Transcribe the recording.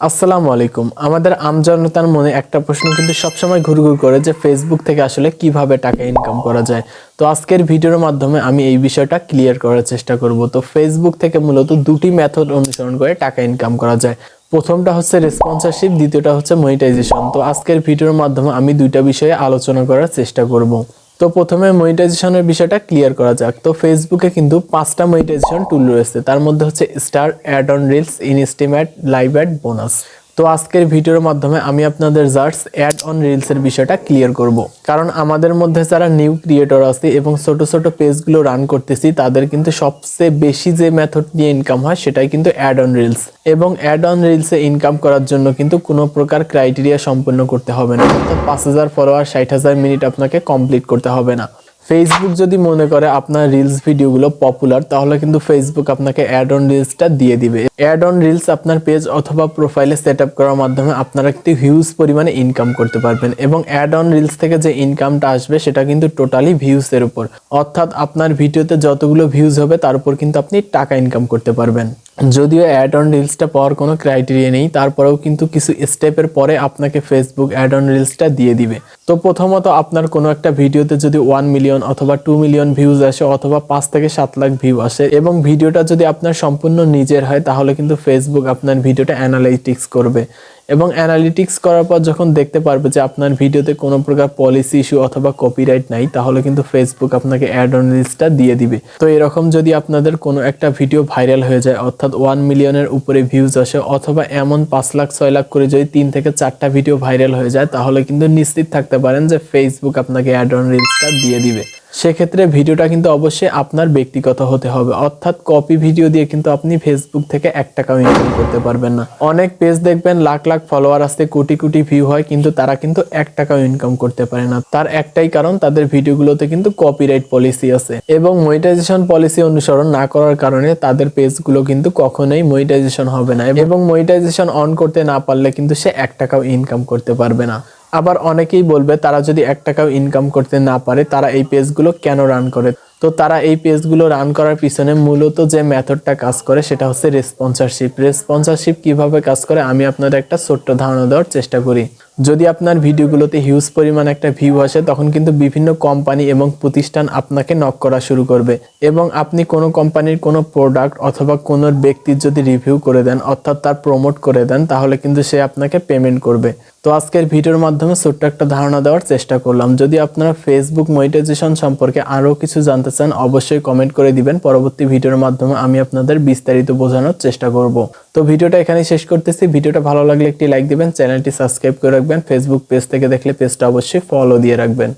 আসসালামু আলাইকুম। আমাদের আমজনতার মনে একটা প্রশ্ন কিন্তু সবসময় ঘুরঘুর করে যে ফেসবুক থেকে আসলে কীভাবে টাকা ইনকাম করা যায়। তো আজকের ভিডিওর মাধ্যমে আমি এই বিষয়টা ক্লিয়ার করার চেষ্টা করব। তো ফেসবুক থেকে মূলত দুটি মেথড অনুসরণ করে টাকা ইনকাম করা যায়। প্রথমটা হচ্ছে রেসপন্সারশিপ দ্বিতীয়টা হচ্ছে মনিটাইজেশন তো আজকের ভিডিওর মাধ্যমে আমি দুইটা বিষয়ে আলোচনা করার চেষ্টা করব। তো প্রথমে মনিটাইজেশনের বিষয়টা ক্লিয়ার করা যাক। তো ফেসবুকে কিন্তু পাঁচটা মনিটাইজেশন টুল রয়েছে। তার মধ্যে হচ্ছে star ad on reels instream live ad bonus তো আজকের ভিডিওর মাধ্যমে আমি আপনাদের জাস্ট অ্যাড অন রিলসের বিষয়টা ক্লিয়ার করব। কারণ আমাদের মধ্যে যারা নিউ ক্রিয়েটর আছে এবং ছোট ছোট পেজগুলো রান করতেছি, তাদের কিন্তু সবচেয়ে বেশি যে মেথড দিয়ে ইনকাম হয় সেটাই কিন্তু অ্যাড অন রিলস। এবং অ্যাড অন রিলসে ইনকাম করার জন্য কিন্তু কোনো প্রকার ক্রাইটেরিয়া সম্পূর্ণ করতে হবে না। অর্থাৎ পাঁচ হাজার ফলোয়ার ষাট হাজার মিনিট আপনাকে কমপ্লিট করতে হবে না। ফেসবুক যদি মনে করে আপনার রিলস ভিডিওগুলো পপুলার তাহলে কিন্তু ফেসবুক আপনাকে অ্যাড অন রিলসটা দিয়ে দিবে। অ্যাড অন রিলস আপনার পেজ অথবা প্রোফাইলে সেট আপ করার মাধ্যমে আপনারা একটি হিউজ পরিমাণে ইনকাম করতে পারবেন এবং অ্যাড অন রিলস থেকে যে ইনকামটা আসবে, সেটা কিন্তু টোটালি ভিউসের উপর। অর্থাৎ আপনার ভিডিওতে যতগুলো ভিউজ হবে, তার উপর কিন্তু আপনি টাকা ইনকাম করতে পারবেন। যদিও অ্যাড অন রিলসটা পাওয়ার কোনো ক্রাইটেরিয়া নেই, তারপরেও কিন্তু কিছু স্টেপের পরে আপনাকে ফেসবুক অ্যাড অন রিলসটা দিয়ে দিবে। তো প্রথমত আপনার কোনো একটা ভিডিওতে যদি ওয়ান মিলিয়ন অথবা টু মিলিয়ন ভিউজ আসে অথবা পাঁচ থেকে সাত লাখ ভিউ আসে এবং ভিডিওটা যদি আপনার সম্পূর্ণ নিজের হয়, তাহলে কিন্তু ফেসবুক আপনার ভিডিওটা অ্যানালাইটিক্স করবে। এবং অ্যানালিটিক্স করার পর যখন দেখতে পারবে যে আপনার ভিডিওতে কোনো প্রকার পলিসি ইস্যু অথবা কপিরাইট নাই, তাহলে কিন্তু ফেসবুক আপনাকে অ্যাড অন লিস্টটা দিয়ে দিবে। তো এরকম যদি আপনাদের কোনো একটা ভিডিও ভাইরাল হয়ে যায়, অর্থাৎ ওয়ান মিলিয়নের উপরে ভিউজ আসে, অথবা এমন পাঁচ লাখ, ছয় লাখ করে যদি তিন থেকে চারটা ভিডিও ভাইরাল হয়ে যায়, তাহলে কিন্তু নিশ্চিত থাকতে পারেন যে ফেসবুক আপনাকে অ্যাড অন রিলসটা দিয়ে দিবে। সেক্ষেত্রে ভিডিওটা কিন্তু অবশ্যই আপনার ব্যক্তিগত হতে হবে। অর্থাৎ কপি ভিডিও দিয়ে কিন্তু আপনি ফেসবুক থেকে এক টাকাও ইনকাম করতে পারবেন না। অনেক পেজ দেখবেন, লাখ লাখ ফলোয়ার আসতে কোটি কোটি ভিউ হয়, কিন্তু তারা কিন্তু এক টাকাও ইনকাম করতে পারে না। তার একটাই কারণ, তাদের ভিডিওগুলোতে কিন্তু কপিরাইট পলিসি আছে। এবং মনিটাইজেশন পলিসি অনুসরণ না করার কারণে তাদের পেজগুলো কিন্তু কখনোই মনিটাইজেশন হবে না। এবং মনিটাইজেশন অন করতে না পারলে কিন্তু সে এক টাকাও ইনকাম করতে পারবে না। আবার অনেকেই বলবে, তারা যদি এক টাকাও ইনকাম করতে না পারে, তারা এই পেজগুলো কেন রান করে? তো তারা এই পেজগুলো রান করার পিছনে মূলত যে মেথডটা কাজ করে, সেটা হচ্ছে রেসপন্সারশিপ রেসপন্সারশিপ কীভাবে কাজ করে, আমি আপনাদের একটা ছোট্ট ধারণা দেওয়ার চেষ্টা করি। যদি আপনার ভিডিওগুলোতে হিউজ পরিমাণ একটা ভিউ আসে, তখন কিন্তু বিভিন্ন কোম্পানি এবং প্রতিষ্ঠান আপনাকে নক করা শুরু করবে। এবং আপনি কোনো কোম্পানির কোনো প্রোডাক্ট অথবা কোনো ব্যক্তির যদি রিভিউ করে দেন, অর্থাৎ তার প্রমোট করে দেন, তাহলে কিন্তু সে আপনাকে পেমেন্ট করবে। তো আজকের ভিডিওর মাধ্যমে ছোট্ট একটা ধারণা দেওয়ার চেষ্টা করলাম। যদি আপনারা ফেসবুক মনিটাইজেশন সম্পর্কে আরও কিছু জানতে চান, অবশ্যই কমেন্ট করে দিবেন। পরবর্তী ভিডিওর মাধ্যমে আমি আপনাদের বিস্তারিত বোঝানোর চেষ্টা করব। তো ভিডিওটা এখানে শেষ করতেছি। ভিডিওটা ভালো লাগলে একটি লাইক দিবেন, চ্যানেলটি সাবস্ক্রাইব করে রাখবেন। ফেসবুক পেজ থেকে দেখলে পেজটা অবশ্যই ফলো দিয়ে রাখবেন।